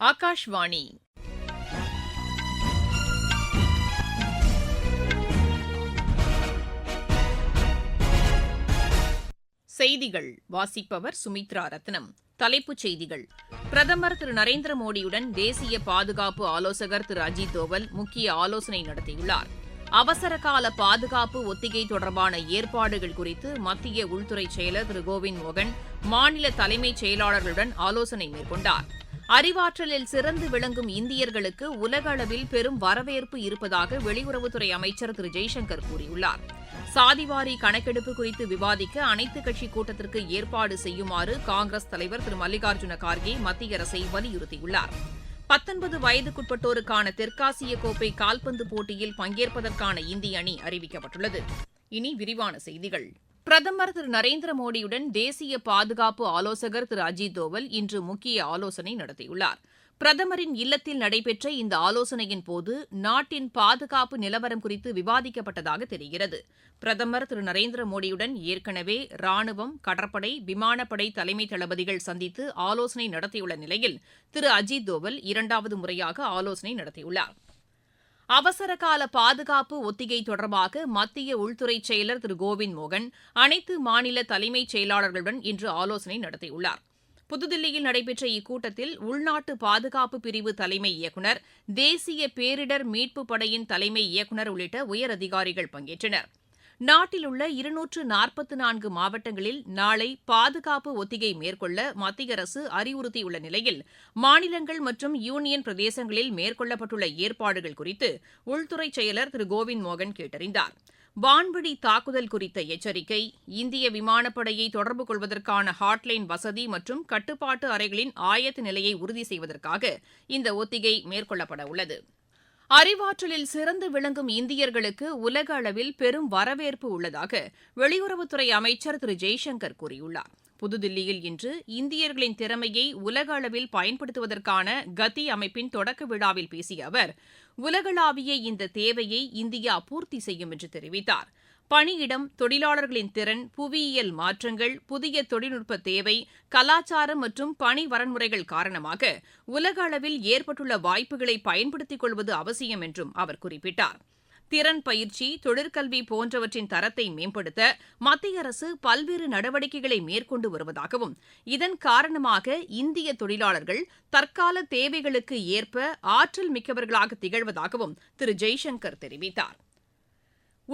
ஆகாஷ்வாணி. செய்திகள். வாசிப்பவர் சுமித்ரா ரத்னம். தலைப்புச் செய்திகள். பிரதமர் திரு நரேந்திர மோடியுடன் தேசிய பாதுகாப்பு ஆலோசகர் திரு அஜித் தோவல் முக்கிய ஆலோசனை நடத்தியுள்ளார். அவசரகால பாதுகாப்பு ஒத்திகை தொடர்பான ஏற்பாடுகள் குறித்து மத்திய உள்துறை செயலர் திரு கோவிந்த் மோகன் மாநில தலைமைச் செயலாளர்களுடன் ஆலோசனை மேற்கொண்டார். அறிவாற்றலில் சிறந்து விளங்கும் இந்தியர்களுக்கு உலக அளவில் பெரும் வரவேற்பு இருப்பதாக வெளியுறவுத்துறை அமைச்சர் திரு. ஜெய்சங்கர் கூறியுள்ளார். சாதிவாரி கணக்கெடுப்பு குறித்து விவாதிக்க அனைத்துக் கட்சி கூட்டத்திற்கு ஏற்பாடு செய்யுமாறு காங்கிரஸ் தலைவர் திரு. மல்லிகார்ஜுன கார்கே மத்திய அரசை வலியுறுத்தியுள்ளார். பத்தொன்பது வயதுக்குட்பட்டோருக்கான தெற்காசிய கோப்பை கால்பந்து போட்டியில் பங்கேற்பதற்கான இந்திய அணி அறிவிக்கப்பட்டுள்ளது. இனி விரிவான செய்திகள். பிரதமர் திரு நரேந்திர மோடியுடன் தேசிய பாதுகாப்பு ஆலோசகர் திரு அஜித் தோவல் இன்று முக்கிய ஆலோசனை நடத்தியுள்ளார். பிரதமரின் இல்லத்தில் நடைபெற்ற இந்த ஆலோசனையின் போது நாட்டின் பாதுகாப்பு நிலவரம் குறித்து விவாதிக்கப்பட்டதாக தெரிகிறது. பிரதமர் திரு நரேந்திர மோடியுடன் ஏற்கனவே ராணுவம் கடற்படை விமானப்படை தலைமை தளபதிகள் சந்தித்து ஆலோசனை நடத்தியுள்ள நிலையில் திரு அஜித் தோவல் இரண்டாவது முறையாக ஆலோசனை நடத்தியுள்ளார். அவசரகால பாதுகாப்பு ஒத்திகை தொடர்பாக மத்திய உள்துறை செயலர் திரு கோவிந்த் மோகன் அனைத்து மாநில தலைமைச் செயலாளர்களுடன் இன்று ஆலோசனை நடத்தியுள்ளார். புதுதில்லியில் நடைபெற்ற இக்கூட்டத்தில் உள்நாட்டு பாதுகாப்பு பிரிவு தலைமை இயக்குநர் தேசிய பேரிடர் மீட்புப் படையின் தலைமை இயக்குநர் உள்ளிட்ட உயரதிகாரிகள் பங்கேற்றனர். நாட்டில் உள்ள இருநூற்று நாற்பத்து நான்கு மாவட்டங்களில் நாளை பாதுகாப்பு ஒத்திகை மேற்கொள்ள மத்திய அரசு அறிவுறுத்தியுள்ள நிலையில் மாநிலங்கள் மற்றும் யூனியன் பிரதேசங்களில் மேற்கொள்ளப்பட்டுள்ள ஏற்பாடுகள் குறித்து உள்துறை செயலர் திரு கோவிந்த் மோகன் கேட்டறிந்தார். வான்வழி தாக்குதல் குறித்த எச்சரிக்கை இந்திய விமானப்படையை தொடர்பு கொள்வதற்கான ஹாட்லைன் வசதி மற்றும் கட்டுப்பாட்டு அறைகளின் ஆயத்த நிலையை உறுதி செய்வதற்காக இந்த ஒத்திகை மேற்கொள்ளப்பட உள்ளது. அறிவாற்றலில் சிறந்து விளங்கும் இந்தியர்களுக்கு உலக அளவில் பெரும் வரவேற்பு உள்ளதாக வெளியுறவுத்துறை அமைச்சர் திரு. ஜெய்சங்கர் கூறியுள்ளார். புதுதில்லியில் இன்று இந்தியர்களின் திறமையை உலக அளவில் பயன்படுத்துவதற்கான கதி அமைப்பின் தொடக்க விழாவில் பேசிய அவர் உலகளாவிய இந்த தேவையை இந்தியா பூர்த்தி செய்யும் என்று தெரிவித்தார். பணியிடம் தொழிலாளர்களின் திறன் புவியியல் மாற்றங்கள் புதிய தொழில்நுட்ப தேவை கலாச்சாரம் மற்றும் பணி வரன்முறைகள் காரணமாக உலக அளவில் ஏற்பட்டுள்ள வாய்ப்புகளை பயன்படுத்திக் கொள்வது அவசியம் என்றும் அவர் குறிப்பிட்டார். திறன் பயிற்சி தொழிற்கல்வி போன்றவற்றின் தரத்தை மேம்படுத்த மத்திய அரசு பல்வேறு நடவடிக்கைகளை மேற்கொண்டு வருவதாகவும் இதன் காரணமாக இந்திய தொழிலாளர்கள் தற்கால தேவைகளுக்கு ஏற்ப ஆற்றல் மிக்கவர்களாக திகழ்வதாகவும் திரு. ஜெய்சங்கர் தெரிவித்தார்.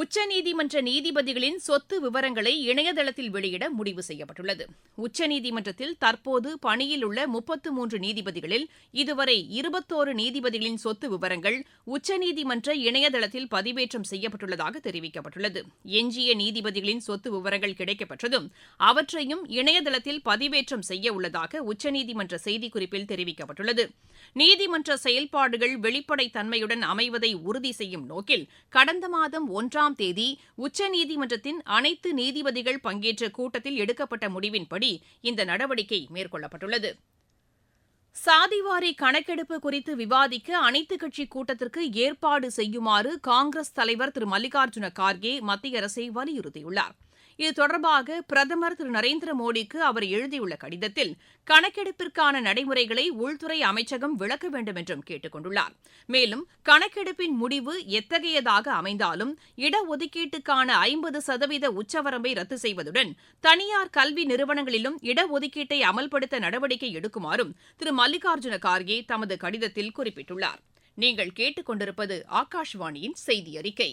உச்சநீதிமன்ற நீதிபதிகளின் சொத்து விவரங்களை இணையதளத்தில் வெளியிட முடிவு செய்யப்பட்டுள்ளது. உச்சநீதிமன்றத்தில் தற்போது பணியில் உள்ள முப்பத்து மூன்று நீதிபதிகளில் இதுவரை இருபத்தோரு நீதிபதிகளின் சொத்து விவரங்கள் உச்சநீதிமன்ற இணையதளத்தில் பதிவேற்றம் செய்யப்பட்டுள்ளதாக தெரிவிக்கப்பட்டுள்ளது. எஞ்சிய நீதிபதிகளின் சொத்து விவரங்கள் கிடைக்கப்பெற்றதும் அவற்றையும் இணையதளத்தில் பதிவேற்றம் செய்ய உள்ளதாக உச்சநீதிமன்ற செய்திக்குறிப்பில் தெரிவிக்கப்பட்டுள்ளது. நீதிமன்ற செயல்பாடுகள் வெளிப்படைத்தன்மையுடன் அமைவதை உறுதி செய்யும் நோக்கில் கடந்த மாதம் ஒன்றாம் ஒன்றாம் தேதி உச்சநீதிமன்றத்தின் அனைத்து நீதிபதிகள் பங்கேற்ற கூட்டத்தில் எடுக்கப்பட்ட முடிவின்படி இந்த நடவடிக்கை மேற்கொள்ளப்பட்டுள்ளது. சாதிவாரி கணக்கெடுப்பு குறித்து விவாதிக்க அனைத்துக் கட்சி கூட்டத்திற்கு ஏற்பாடு செய்யுமாறு காங்கிரஸ் தலைவர் திரு மல்லிகார்ஜுன கார்கே மத்திய அரசை வலியுறுத்தியுள்ளார். இது தொடர்பாக பிரதமர் திரு நரேந்திர மோடிக்கு அவர் எழுதியுள்ள கடிதத்தில் கணக்கெடுப்பிற்கான நடைமுறைகளை உள்துறை அமைச்சகம் விளக்க வேண்டும் என்றும் கேட்டுக் கொண்டுள்ளார். மேலும் கணக்கெடுப்பின் முடிவு எத்தகையதாக அமைந்தாலும் இடஒதுக்கீட்டுக்கான ஐம்பது சதவீத உச்சவரம்பை ரத்து செய்வதுடன் தனியார் கல்வி நிறுவனங்களிலும் இடஒதுக்கீட்டை அமல்படுத்த நடவடிக்கை எடுக்குமாறும் திரு மல்லிகார்ஜுன கார்கே தமது கடிதத்தில் குறிப்பிட்டுள்ளார். நீங்கள் கேட்டுக்கொண்டிருப்பது ஆகாஷ்வாணியின் செய்தி அறிக்கை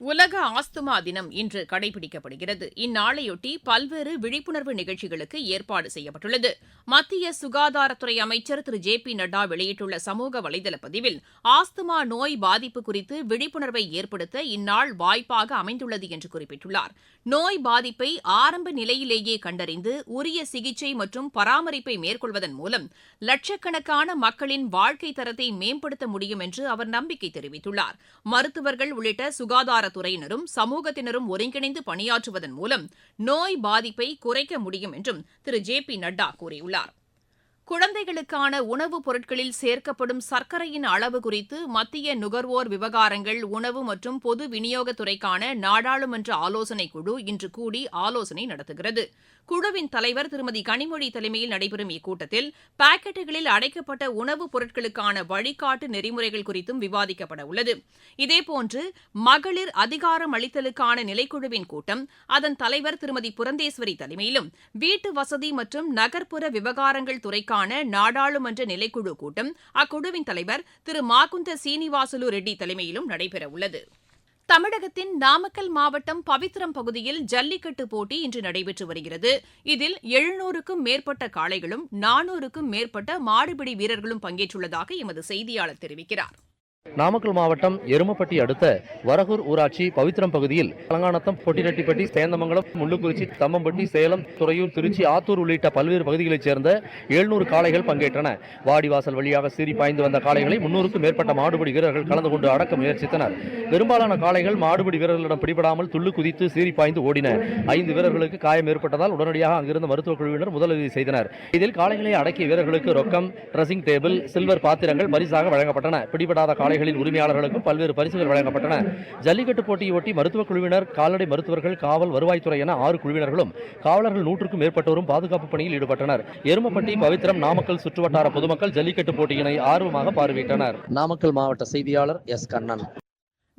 உலக ஆஸ்துமா தினம் இன்று கடைபிடிக்கப்படுகிறது. இந்நாளையொட்டி பல்வேறு விழிப்புணர்வு நிகழ்ச்சிகளுக்கு ஏற்பாடு செய்யப்பட்டுள்ளது. மத்திய சுகாதாரத்துறை அமைச்சர் திரு. ஜே. பி. நட்டா வெளியிட்டுள்ள சமூக வலைதள பதிவில் ஆஸ்துமா நோய் பாதிப்பு குறித்து விழிப்புணர்வை ஏற்படுத்த இந்நாள் வாய்ப்பாக அமைந்துள்ளது என்று குறிப்பிட்டுள்ளார். நோய் பாதிப்பை ஆரம்ப நிலையிலேயே கண்டறிந்து உரிய சிகிச்சை மற்றும் பராமரிப்பை மேற்கொள்வதன் மூலம் லட்சக்கணக்கான மக்களின் வாழ்க்கை தரத்தை மேம்படுத்த முடியும் என்று அவர் நம்பிக்கை தெரிவித்துள்ளார். மருத்துவர்கள் உள்ளிட்ட சுகாதார சுகாதாரத்துறையினரும் சமூகத்தினரும் ஒருங்கிணைந்து பணியாற்றுவதன் மூலம் நோய் பாதிப்பை குறைக்க முடியும் என்றும் திரு. ஜே. பி. நட்டா கூறியுள்ளார். குழந்தைகளுக்கான உணவுப் பொருட்களில் சேர்க்கப்படும் சர்க்கரையின் அளவு குறித்து மத்திய நுகர்வோர் விவகாரங்கள் உணவு மற்றும் பொது விநியோகத்துறைக்கான நாடாளுமன்ற ஆலோசனைக் குழு இன்று கூடி ஆலோசனை நடத்துகிறது. குழுவின் தலைவர் திருமதி கனிமொழி தலைமையில் நடைபெறும் இக்கூட்டத்தில் பாக்கெட்டுகளில் அடைக்கப்பட்ட உணவுப் பொருட்களுக்கான வழிகாட்டு நெறிமுறைகள் குறித்தும் விவாதிக்கப்பட உள்ளது. இதேபோன்று மகளிர் அதிகாரம் அளித்தலுக்கான நிலைக்குழுவின் கூட்டம் அதன் தலைவர் திருமதி புரந்தேஸ்வரி தலைமையிலும் வீட்டு வசதி மற்றும் நகர்ப்புற விவகாரங்கள் துறைக்கான நாடாளுமன்ற நிலைக்குழு கூட்டம் அக்குழுவின் தலைவர் திரு மாகுந்த சீனிவாசலு ரெட்டி தலைமையிலும் நடைபெறவுள்ளது தமிழகத்தின் நாமக்கல் மாவட்டம் பவித்திரம் பகுதியில் ஜல்லிக்கட்டு போட்டி இன்று நடைபெற்று வருகிறது. இதில் எழுநூறுக்கும் மேற்பட்ட காளைகளும் நானூறுக்கும் மேற்பட்ட மாடுபிடி வீரர்களும் பங்கேற்றுள்ளதாக எமது செய்தியாளர் தெரிவிக்கிறார். நாமக்கல் மாவட்டம் எருமப்பட்டி அடுத்த வரகூர் ஊராட்சி பவித்திரம் பகுதியில் அலங்காநத்தம் பொட்டிரெட்டிப்பட்டி சேந்தமங்கலம் முள்ளுக்குறிச்சி தம்மம்பட்டி சேலம் துறையூர் திருச்சி ஆத்தூர் உள்ளிட்ட பல்வேறு பகுதிகளைச் சேர்ந்த எழுநூறு காளைகள் பங்கேற்றன. வாடிவாசல் வழியாக சீறி பாய்ந்து வந்த காளைகளை முன்னூறுக்கும் மேற்பட்ட மாடுபிடி வீரர்கள் கலந்து கொண்டு அடக்க முயற்சித்தனர். பெரும்பாலான காளைகள் மாடுபிடி வீரர்களிடம் பிடிபடாமல் துள்ளு குதித்து சீறி பாய்ந்து ஓடின. ஐந்து வீரர்களுக்கு காயம் ஏற்பட்டதால் உடனடியாக அங்கிருந்த மருத்துவக் குழுவினர் முதலுதவி செய்தனர். இதில் காளைகளை அடக்கிய வீரர்களுக்கு ரொக்கம் ட்ரெஸ்ஸிங் டேபிள் சில்வர் பாத்திரங்கள் பரிசாக வழங்கப்பட்டன. பிடிபடாத காளைகளின் உரிமையாளர்களுக்கும் பல்வேறு பரிசுகள் வழங்கப்பட்டன. ஜல்லிக்கட்டு போட்டியொட்டி மருத்துவக் குழுவினர் கால்நடை மருத்துவர்கள் காவல் வருவாய்த்துறை என ஆறு குழுவினர்களும் காவலர்கள் நூற்றுக்கும் மேற்பட்டோரும் பாதுகாப்பு பணியில் ஈடுபட்டனர். எருமப்பட்டி பவித்திரம் நாமக்கல் சுற்றுவட்டார பொதுமக்கள் ஜல்லிக்கட்டு போட்டியினை ஆர்வமாக பார்வையிட்டனர். நாமக்கல் மாவட்ட செய்தியாளர் எஸ். கண்ணன்.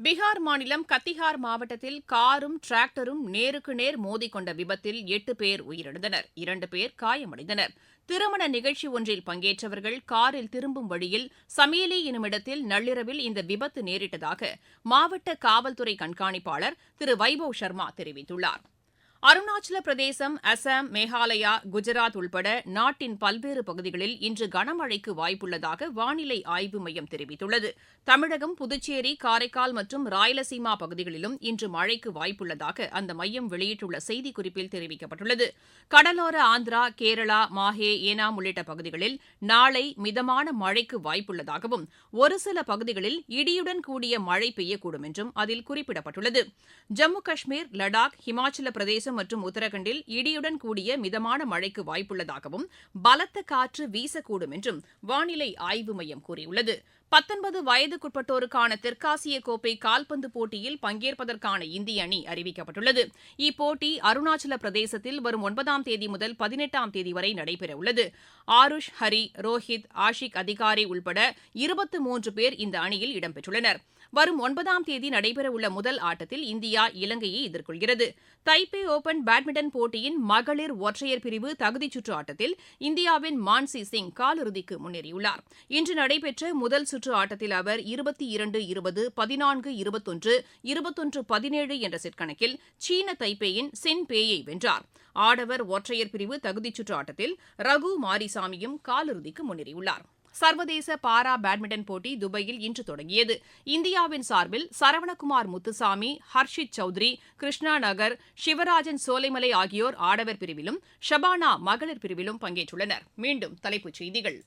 பீகார் மாநிலம் கத்திஹார் மாவட்டத்தில் காரும் டிராக்டரும் நேருக்கு நேர் மோதிக்கொண்ட விபத்தில் எட்டு பேர் உயிரிழந்தனர். இரண்டு பேர் காயமடைந்தனர். திருமண நிகழ்ச்சி ஒன்றில் பங்கேற்றவர்கள் காரில் திரும்பும் வழியில் சமேலி என்னுமிடத்தில் நள்ளிரவில் இந்த விபத்து நேரிட்டதாக மாவட்ட காவல்துறை கண்காணிப்பாளர் திரு வைபவ் சர்மா தெரிவித்துள்ளார். அருணாச்சல பிரதேசம் அசாம் மேகாலயா குஜராத் உள்பட நாட்டின் பல்வேறு பகுதிகளில் இன்று கனமழைக்கு வாய்ப்புள்ளதாக வானிலை ஆய்வு மையம் தெரிவித்துள்ளது. தமிழகம் புதுச்சேரி காரைக்கால் மற்றும் ராயலசீமா பகுதிகளிலும் இன்று மழைக்கு வாய்ப்புள்ளதாக அந்த மையம் வெளியிட்டுள்ள செய்திக்குறிப்பில் தெரிவிக்கப்பட்டுள்ளது. கடலோர ஆந்திரா கேரளா மாஹே ஏனாம் உள்ளிட்ட பகுதிகளில் நாளை மிதமான மழைக்கு வாய்ப்புள்ளதாகவும் ஒரு சில பகுதிகளில் இடியுடன் கூடிய மழை பெய்யக்கூடும் என்றும் அதில் குறிப்பிடப்பட்டுள்ளது. ஜம்மு காஷ்மீர் லடாக் ஹிமாச்சல பிரதேசம் மற்றும் உத்தரகண்டில் இடியுடன் கூடிய மிதமான மழைக்கு வாய்ப்புள்ளதாகவும் பலத்த காற்று வீசக்கூடும் என்றும் வானிலை ஆய்வு மையம் கூறியுள்ளது. பத்தொன்பது வயதுக்குட்பட்டோருக்கான தெற்காசிய கோப்பை கால்பந்து போட்டியில் பங்கேற்பதற்கான இந்திய அணி அறிவிக்கப்பட்டுள்ளது. இப்போட்டி அருணாச்சல பிரதேசத்தில் வரும் ஒன்பதாம் தேதி முதல் பதினெட்டாம் தேதி வரை நடைபெறவுள்ளது. ஆருஷ் ஹரி ரோஹித் ஆஷிக் அதிகாரி உள்பட இருபத்து மூன்று பேர் இந்த அணியில் இடம்பெற்றுள்ளனா் வரும் ஒன்பதாம் தேதி நடைபெறவுள்ள முதல் ஆட்டத்தில் இந்தியா இலங்கையை எதிர்கொள்கிறது. தைப்பே ஓபன் பேட்மிண்டன் போட்டியின் மகளிர் ஒற்றையர் பிரிவு தகுதிச் சுற்று ஆட்டத்தில் இந்தியாவின் மான்சி சிங் காலிறுதிக்கு முன்னேறியுள்ளார். இன்று நடைபெற்ற முதல் சுற்று ஆட்டத்தில் அவர் இருபத்தி இரண்டு இருபது பதினான்கு இருபத்தொன்று இருபத்தொன்று பதினேழு என்ற செட் கணக்கில் சீன தைப்பேயின் சின் பேயை வென்றார். ஆடவர் ஒற்றையர் பிரிவு தகுதிச் சுற்று ஆட்டத்தில் ரகு மாரிசாமியும் காலிறுதிக்கு முன்னேறியுள்ளார். சர்வதேச பாரா பேட்மிண்டன் போட்டி துபாயில் இன்று தொடங்கியது. இந்தியாவின் சார்பில் சரவணகுமார் முத்துசாமி ஹர்ஷித் சௌத்ரி கிருஷ்ணா நகர் சிவராஜன் சோலைமலை ஆகியோர் ஆடவர் பிரிவிலும் ஷபானா மகளிர் பிரிவிலும் பங்கேற்றுள்ளனர். மீண்டும் தலைப்புச் செய்திகள்.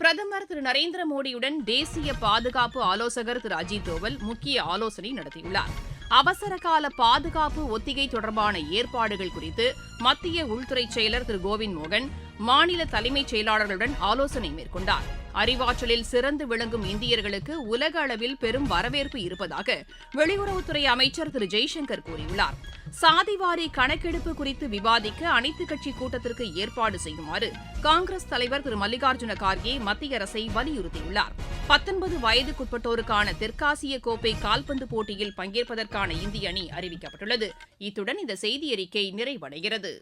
பிரதமர் திரு நரேந்திர மோடியுடன் தேசிய பாதுகாப்பு ஆலோசகர் திரு அஜித் தோவல் முக்கிய ஆலோசனை நடத்தியுள்ளார். அவசரகால பாதுகாப்பு ஒத்திகை தொடர்பான ஏற்பாடுகள் குறித்து மத்திய உள்துறை செயலர் திரு கோவிந்த் மோகன் மாநில தலைமைச் செயலாளர்களுடன் ஆலோசனை மேற்கொண்டார். அறிவாற்றலில் சிறந்து விளங்கும் இந்தியர்களுக்கு உலக அளவில் பெரும் வரவேற்பு இருப்பதாக வெளியுறவுத்துறை அமைச்சர் திரு. ஜெய்சங்கர் கூறியுள்ளார். சாதிவாரி கணக்கெடுப்பு குறித்து விவாதிக்க அனைத்துக் கட்சி கூட்டத்திற்கு ஏற்பாடு செய்யுமாறு காங்கிரஸ் தலைவர் திரு. மல்லிகார்ஜுன கார்கே மத்திய அரசை வலியுறுத்தியுள்ளார். பத்தொன்பது வயதுக்குட்பட்டோருக்கான தெற்காசிய கோப்பை கால்பந்து போட்டியில் பங்கேற்பதற்கான இந்திய அணி அறிவிக்கப்பட்டுள்ளது. இத்துடன் இந்த செய்தி அறிக்கை நிறைவடைகிறது.